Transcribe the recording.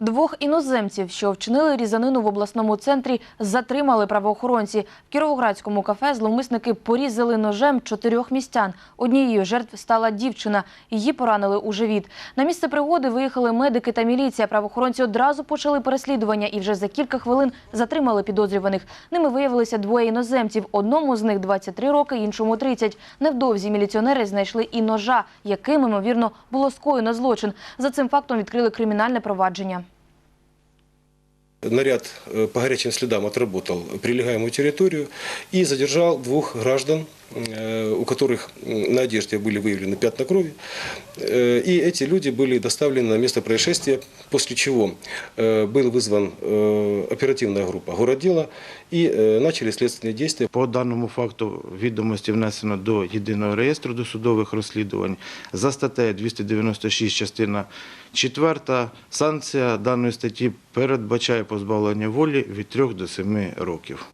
Двох іноземців, що вчинили різанину в обласному центрі, затримали правоохоронці. В Кіровоградському кафе зловмисники порізали ножем чотирьох містян. Однією жертв стала дівчина. Її поранили у живіт. На місце пригоди виїхали медики та міліція. Правоохоронці одразу почали переслідування і вже за кілька хвилин затримали підозрюваних. Ними виявилися двоє іноземців. Одному з них 23 роки, іншому 30. Невдовзі міліціонери знайшли і ножа, яким, ймовірно, було скоєно злочин. За цим фактом відкрили кримінальне провадження. Наряд э, по горячим следам отработал прилегаемую территорию и задержал двух граждан, у которых м, на одежде были выявлены пятна крови. Э, И эти люди были доставлены на место происшествия, после чего э, был вызван э, оперативная группа городдела и э, начали следственные действия. По даному факту відомості внесено до єдиного реєстру досудових розслідувань. За статтею 296 частина 4 санкція даної статті передбачає позбавлення волі від 3 до 7 років.